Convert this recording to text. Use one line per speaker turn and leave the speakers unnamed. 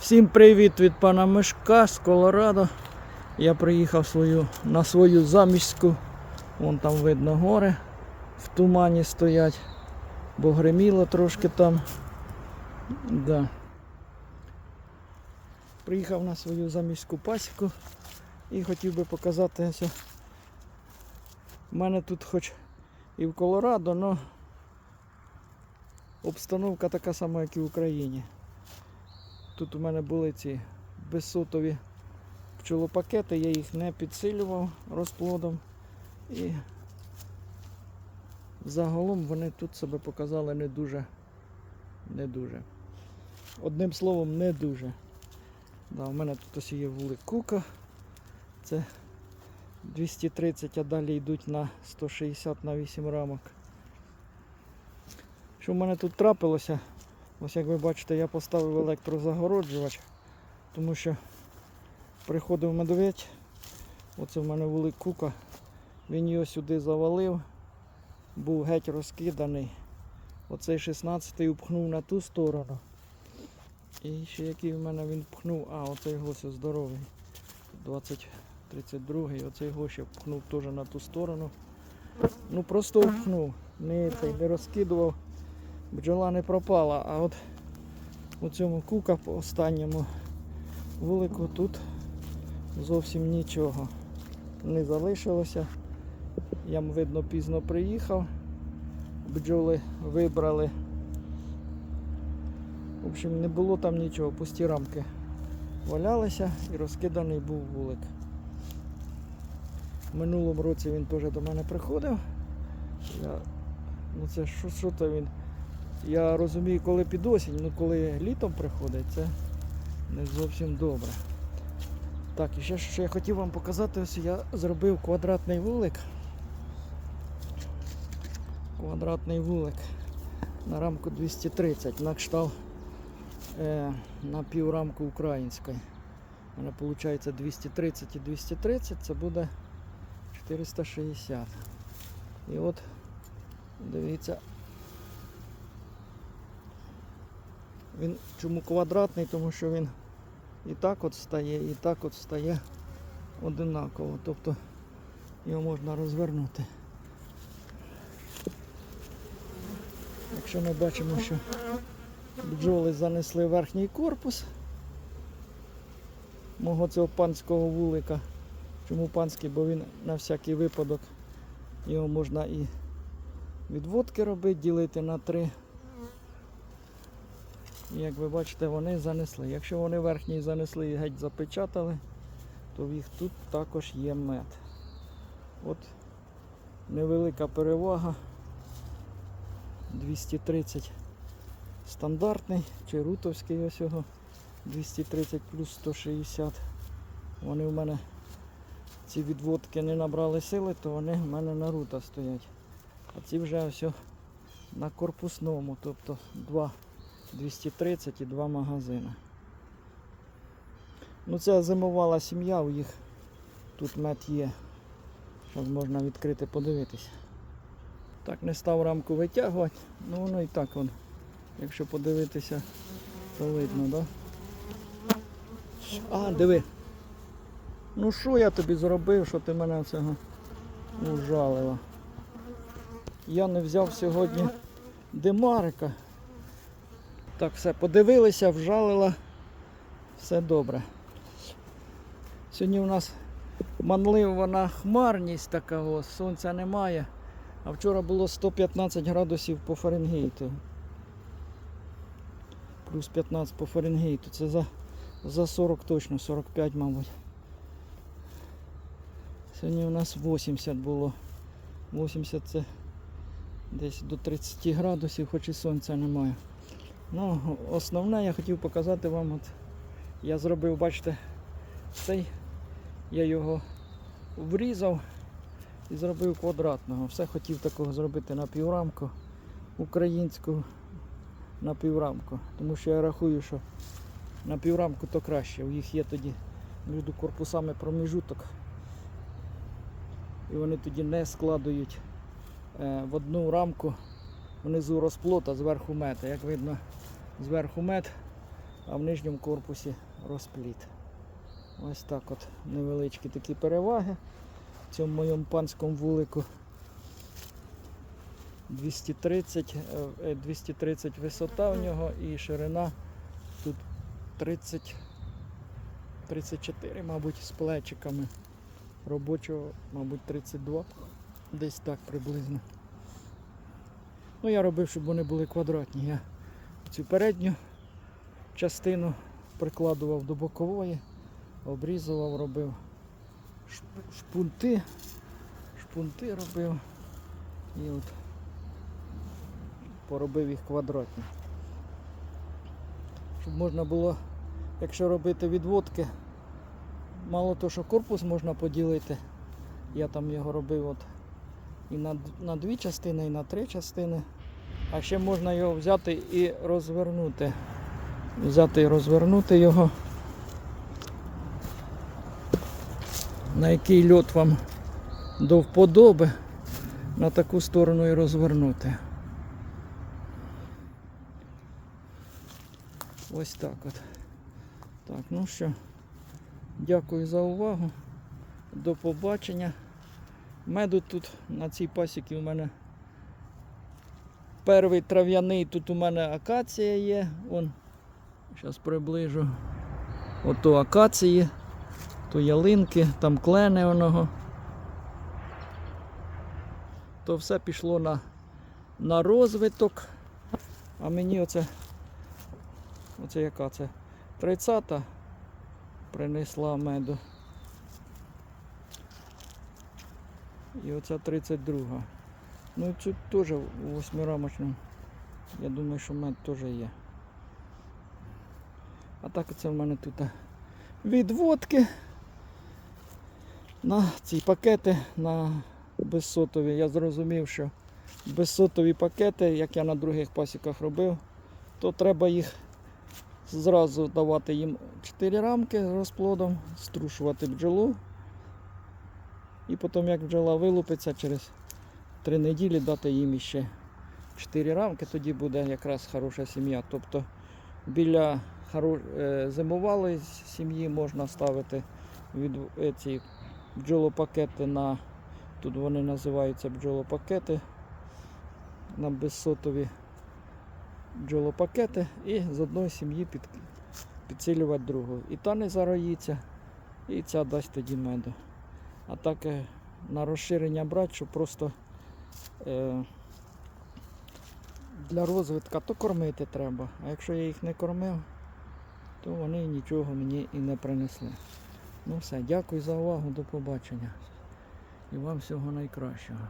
Всім привіт від пана Мишка з Колорадо. Я приїхав свою, на свою заміську. Вон там видно гори в тумані стоять, бо гриміло трошки там. Да. Приїхав на свою заміську пасіку і хотів би показати. У мене тут хоч і в Колорадо, але обстановка така сама, як і в Україні. Тут у мене були ці безсотові пчолопакети, я їх не підсилював розплодом. І загалом вони тут себе показали не дуже. Не дуже. Одним словом, не дуже. Да, у мене тут ось є вулик. Це 230, а далі йдуть на 160 на 8 рамок. Що в мене тут трапилося? Ось як ви бачите, я поставив електрозагороджувач, тому що приходив медведь, оце в мене вулик кука, він його сюди завалив, був геть розкиданий. Оцей 16-й упхнув на ту сторону. І ще який в мене він пхнув, а оцей гось здоровий. 20, 32 оцей гость пхнув теж на ту сторону. Ну просто впхнув, не, цей, не розкидував бджола не пропала, а от у цьому кука по останньому вулику тут зовсім нічого не залишилося. Я видно пізно приїхав, бджоли вибрали. В общем, не було там нічого, пусті рамки валялися і розкиданий був вулик. В минулому році він теж до мене приходив. Я... Ну це що, що то він? Я розумію, коли під осінь, ну коли літом приходить, це не зовсім добре. Так, і ще що я хотів вам показати, ось я зробив квадратний вулик. Квадратний вулик на рамку 230, на кшталт е, на піврамку української. У мене виходить 230 і 230, це буде 460. І от, дивіться, Він чому квадратний, тому що він і так от стає, і так от стає одинаково. Тобто його можна розвернути. Якщо ми бачимо, що бджоли занесли верхній корпус мого цього панського вулика. Чому панський? Бо він на всякий випадок його можна і відводки робити, ділити на три. Як ви бачите, вони занесли. Якщо вони верхній занесли і геть запечатали, то в їх тут також є мед. От невелика перевага. 230 стандартний чи рутовський ось його 230 плюс 160. Вони в мене ці відводки не набрали сили, то вони в мене на рута стоять. А ці вже ось на корпусному, тобто два 230 і два магазини. Ну це зимувала сім'я, у їх тут мед є. Зараз можна відкрити, подивитися. Так, не став рамку витягувати, ну воно і так вон. Якщо подивитися, то видно, так? Да? А, диви. Ну що я тобі зробив, що ти мене цього ужалила? Я не взяв сьогодні димарика. Так, все, подивилися, вжалила, все добре. Сьогодні у нас манлива хмарність така, сонця немає. А вчора було 115 градусів по Фаренгейту. Плюс 15 по Фаренгейту. Це за, за 40 точно, 45, мабуть. Сьогодні у нас 80 було. 80 це десь до 30 градусів, хоч і сонця немає. Ну, основне я хотів показати вам, от я зробив, бачите, цей, я його врізав і зробив квадратного. Все хотів такого зробити на піврамку, українську на піврамку. Тому що я рахую, що на піврамку то краще. У їх є тоді між корпусами проміжуток. І вони тоді не складують е, в одну рамку внизу розплод, а зверху мед. Як видно, зверху мед, а в нижньому корпусі розпліт. Ось так от невеличкі такі переваги в цьому моєму панському вулику. 230, е, е, 230 висота у нього і ширина тут 30, 34, мабуть, з плечиками. Робочого, мабуть, 32. Десь так приблизно. Ну, я робив, щоб вони були квадратні. Я цю передню частину прикладував до бокової, обрізував, робив шпунти, шпунти робив і от поробив їх квадратні. Щоб можна було, якщо робити відводки, мало того, що корпус можна поділити, я там його робив от і на, на дві частини, і на три частини. А ще можна його взяти і розвернути. Взяти і розвернути його. На який льот вам до вподоби, на таку сторону і розвернути. Ось так от. Так, ну що, дякую за увагу. До побачення. Меду тут на цій пасіці у мене перший трав'яний, тут у мене акація є. Вон, зараз приближу. Ото акації, то ялинки, там клени оного. То все пішло на, на розвиток. А мені оце, оце яка це? 30-та принесла меду. І оця 32. Ну і тут теж у восьмирамочному. Я думаю, що мед теж є. А так це в мене тут відводки на ці пакети на безсотові. Я зрозумів, що безсотові пакети, як я на других пасіках робив, то треба їх зразу давати їм 4 рамки з розплодом, струшувати бджолу. І потім, як бджола вилупиться, через 3 неділі дати їм іще 4 рамки, тоді буде якраз хороша сім'я. Тобто біля е, зимувалої сім'ї можна ставити від ці бджолопакети на, тут вони називаються бджолопакети, на безсотові бджолопакети і з одної сім'ї під, підсилювати другу. І та не зароїться, і ця дасть тоді меду. А так е, на розширення брати, щоб просто е, для розвитку, то кормити треба. А якщо я їх не кормив, то вони нічого мені і не принесли. Ну все, дякую за увагу, до побачення. І вам всього найкращого.